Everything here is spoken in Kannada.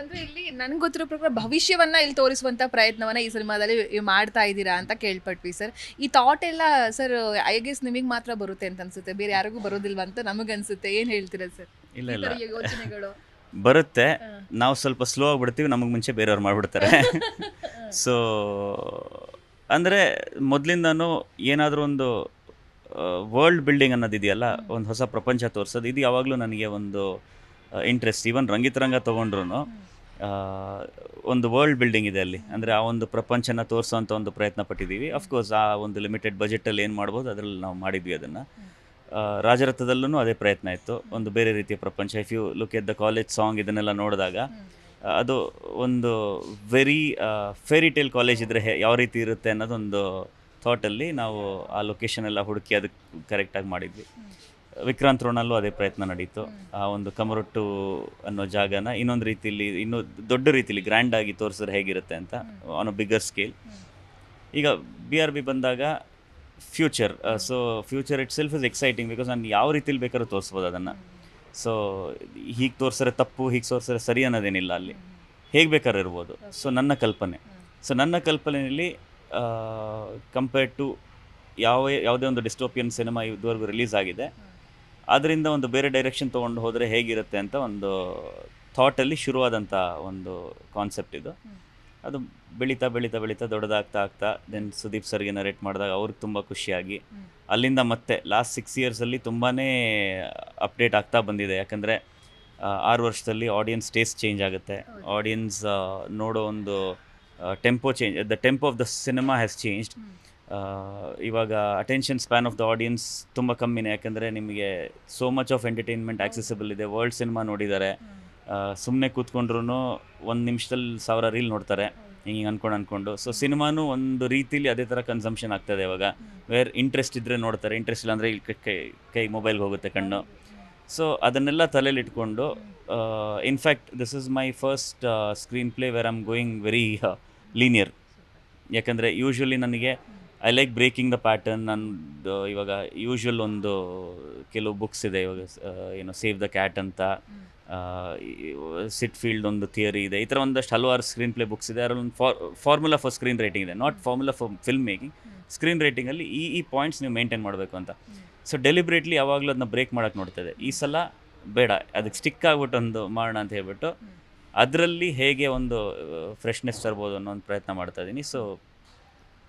ಅಂದ್ರೆ ಇಲ್ಲಿ ನನ್ಗೆ ಗೊತ್ತಿರೋ ಪ್ರಕಾರ ಭವಿಷ್ಯವನ್ನ ಇಲ್ಲಿ ತೋರಿಸುವಂತ ಪ್ರಯತ್ನವನ್ನ ಈ ಸಿನಿಮಾದಲ್ಲಿ ಮಾಡ್ತಾ ಇದ್ದೀರಾ ಅಂತ ಕೇಳ್ಪಟ್ವಿ ಸರ್ ಈ ಥಾಟ್ ಎಲ್ಲ ಸರ್ ಐ ಗೆಸ್ ನಿಮಗೆ ಮಾತ್ರ ಬರುತ್ತೆ ಅಂತ ಅನ್ಸುತ್ತೆ. ಬೇರೆ ಯಾರಿಗೂ ಬರೋದಿಲ್ವಾ ಅಂತ ನಮಗನ್ಸುತ್ತೆ ಏನ್ ಹೇಳ್ತೀರಾ ಸರ್ ಇಲ್ಲ ಇಲ್ಲ. ಯೋಚನೆಗಳು. ಬರುತ್ತೆ. ನಾವು ಸ್ವಲ್ಪ ಸ್ಲೋ ಆಗಿಬಿಡ್ತೀವಿ ನಮಗೆ ಮುಂಚೆ ಬೇರೆಯವ್ರು ಮಾಡಿಬಿಡ್ತಾರೆ. ಸೊ ಅಂದರೆ ಮೊದಲಿಂದನೂ ಏನಾದರೂ ಒಂದು ವರ್ಲ್ಡ್ ಬಿಲ್ಡಿಂಗ್ ಅನ್ನೋದಿದೆಯಲ್ಲ ಒಂದು ಹೊಸ ಪ್ರಪಂಚ ತೋರಿಸೋದು. ಇದು ಯಾವಾಗಲೂ ನನಗೆ ಒಂದು ಇಂಟ್ರೆಸ್ಟ್ ಈವನ್ ರಂಗಿತರಂಗ ತೊಗೊಂಡ್ರು ಒಂದು ವರ್ಲ್ಡ್ ಬಿಲ್ಡಿಂಗ್ ಇದೆ ಅಲ್ಲಿ. ಅಂದರೆ ಆ ಒಂದು ಪ್ರಪಂಚನ ತೋರಿಸೋಂಥ ಒಂದು ಪ್ರಯತ್ನ ಪಟ್ಟಿದ್ದೀವಿ. ಅಫ್ಕೋರ್ಸ್ ಆ ಒಂದು ಲಿಮಿಟೆಡ್ ಬಜೆಟಲ್ಲಿ ಏನು ಮಾಡ್ಬೋದು, ಅದರಲ್ಲಿ ನಾವು ಮಾಡಿದ್ವಿ ಅದನ್ನು. ರಾಜರಥದಲ್ಲೂ ಅದೇ ಪ್ರಯತ್ನ ಇತ್ತು. ಒಂದು ಬೇರೆ ರೀತಿಯ ಪ್ರಪಂಚ. If you look at the college song ಇದನ್ನೆಲ್ಲ ನೋಡಿದಾಗ, ಅದು ಒಂದು ವೆರಿ ಫೇರಿ ಟೇಲ್ ಕಾಲೇಜ್ ಇದ್ದರೆ ಯಾವ ರೀತಿ ಇರುತ್ತೆ ಅನ್ನೋದೊಂದು ಥಾಟಲ್ಲಿ ನಾವು ಆ ಲೊಕೇಶನ್ ಎಲ್ಲ ಹುಡುಕಿ ಅದಕ್ಕೆ ಕರೆಕ್ಟಾಗಿ ಮಾಡಿದ್ವಿ. ವಿಕ್ರಾಂತ್ ರೋಣಲ್ಲೂ ಅದೇ ಪ್ರಯತ್ನ ನಡೀತು. ಆ ಒಂದು ಕಮರೊಟ್ಟು ಅನ್ನೋ ಜಾಗನ ಇನ್ನೊಂದು ರೀತಿಯಲ್ಲಿ ಇನ್ನೂ ದೊಡ್ಡ ರೀತಿಯಲ್ಲಿ ಗ್ರ್ಯಾಂಡ್ ಆಗಿ ತೋರಿಸಿದ್ರೆ ಹೇಗಿರುತ್ತೆ ಅಂತ ಆನ್ ಅ ಬಿಗ್ಗರ್ ಸ್ಕೇಲ್ ಈಗ ಬಿ ಆರ್ ಬಿ ಬಂದಾಗ future so future itself is exciting because ನಾನು ಯಾವ ರೀತಿಲಿ ಬೇಕಾದ್ರೂ ತೋರಿಸ್ಬೋದು ಅದನ್ನು. ಸೊ ಹೀಗೆ ತೋರಿಸಿದ್ರೆ ತಪ್ಪು, ಹೀಗೆ ತೋರಿಸಿದ್ರೆ ಸರಿ ಅನ್ನೋದೇನಿಲ್ಲ ಅಲ್ಲಿ. ಹೇಗೆ ಬೇಕಾದ್ರೂ ಇರ್ಬೋದು. ಸೊ ನನ್ನ ಕಲ್ಪನೆ. ಸೊ ನನ್ನ ಕಲ್ಪನೆಯಲ್ಲಿ ಕಂಪೇರ್ಡ್ ಟು ಯಾವ, ಯಾವುದೇ ಒಂದು ಡಿಸ್ಟೋಪಿಯನ್ ಸಿನಿಮಾ ಇದುವರೆಗೂ ರಿಲೀಸ್ ಆಗಿದೆ. ಅದರಿಂದ ಒಂದು ಬೇರೆ ಡೈರೆಕ್ಷನ್ ತೊಗೊಂಡು ಹೋದರೆ ಹೇಗಿರುತ್ತೆ ಅಂತ ಒಂದು ಥಾಟಲ್ಲಿ ಶುರುವಾದಂಥ ಒಂದು ಕಾನ್ಸೆಪ್ಟ್ ಇದು. ಅದು ಬೆಳೀತಾ ಬೆಳೀತಾ ಬೆಳೀತಾ ದೊಡ್ಡದಾಗ್ತಾ ಆಗ್ತಾ ದೆನ್ ಸುದೀಪ್ ಸರ್ಗೆ ನರೇಟ್ ಮಾಡಿದಾಗ ಅವ್ರಿಗೆ ತುಂಬ ಖುಷಿಯಾಗಿ. ಅಲ್ಲಿಂದ ಮತ್ತೆ ಲಾಸ್ಟ್ ಸಿಕ್ಸ್ ಇಯರ್ಸಲ್ಲಿ ತುಂಬಾ ಅಪ್ಡೇಟ್ ಆಗ್ತಾ ಬಂದಿದೆ. ಯಾಕಂದರೆ ಆರು ವರ್ಷದಲ್ಲಿ ಆಡಿಯನ್ಸ್ ಟೇಸ್ಟ್ ಚೇಂಜ್ ಆಗುತ್ತೆ. ಆಡಿಯನ್ಸ್ ನೋಡೋ ಒಂದು tempo change the tempo of the cinema has changed ಇವಾಗ attention span of the audience ತುಂಬ ಕಮ್ಮಿನೇ, ಯಾಕಂದರೆ ನಿಮಗೆ so much of entertainment accessible ಇದೆ. ವರ್ಲ್ಡ್ ಸಿನಿಮಾ ನೋಡಿದ್ದಾರೆ ಸುಮ್ಮನೆ ಕೂತ್ಕೊಂಡ್ರೂ ಒಂದು ನಿಮಿಷದಲ್ಲಿ ಸಾವಿರ ರೀಲ್ ನೋಡ್ತಾರೆ. ಹಿಂಗೆ ಅನ್ಕೊಂಡು ಅನ್ಕೊಂಡು. ಸೊ ಸಿನಿಮಾನು ಒಂದು ರೀತಿಲಿ ಅದೇ ಥರ ಕನ್ಸಂಪ್ಷನ್ ಆಗ್ತದೆ ಇವಾಗ. ವೇರ್ ಇಂಟ್ರೆಸ್ಟ್ ಇದ್ದರೆ ನೋಡ್ತಾರೆ. ಇಂಟ್ರೆಸ್ಟ್ ಇಲ್ಲ ಅಂದರೆ ಇಲ್ಲಿ ಕೈ ಕೈ ಮೊಬೈಲ್ಗೆ ಹೋಗುತ್ತೆ ಕಣ್ಣು. ಸೊ ಅದನ್ನೆಲ್ಲ ತಲೆಯಲ್ಲಿ ಇಟ್ಕೊಂಡು in fact this is my first screenplay where am going very linear ಯಾಕಂದರೆ ಯೂಶ್ವಲಿ ನನಗೆ I like breaking the pattern ನಂದು ಇವಾಗ ಯೂಶ್ವಲ್ ಒಂದು ಕೆಲವು ಬುಕ್ಸ್ ಇದೆ, ಇವಾಗ ಏನು ಸೇವ್ ದ ಕ್ಯಾಟ್ ಅಂತ ಸಿಟ್ ಫೀಲ್ಡ್ ಒಂದು ಥಿಯರಿ ಇದೆ. ಈ ಥರ ಒಂದಷ್ಟು ಹಲವಾರು ಸ್ಕ್ರೀನ್ ಪ್ಲೇ ಬುಕ್ಸ್ ಇದೆ. ಅದರಲ್ಲಿ ಒಂದು for formula for screen writing ಇದೆ. Not formula for film making screen ರೈಟಿಂಗಲ್ಲಿ ಈ ಈ ಪಾಯಿಂಟ್ಸ್ ನೀವು ಮೇಂಟೈನ್ ಮಾಡಬೇಕು ಅಂತ. ಸೊ ಡೆಲಿಬ್ರೇಟ್ಲಿ ಯಾವಾಗಲೂ ಅದನ್ನ ಬ್ರೇಕ್ ಮಾಡೋಕ್ಕೆ ನೋಡ್ತಿದೆ ಈ ಸಲ ಬೇಡ. ಅದಕ್ಕೆ ಸ್ಟಿಕ್ ಆಗ್ಬಿಟ್ಟು ಒಂದು ಮಾಡೋಣ ಅಂತ ಹೇಳ್ಬಿಟ್ಟು, ಅದರಲ್ಲಿ ಹೇಗೆ ಒಂದು ಫ್ರೆಶ್ನೆಸ್ ತರ್ಬೋದು ಅನ್ನೋ ಒಂದು ಪ್ರಯತ್ನ ಮಾಡ್ತಾ ಇದ್ದೀನಿ so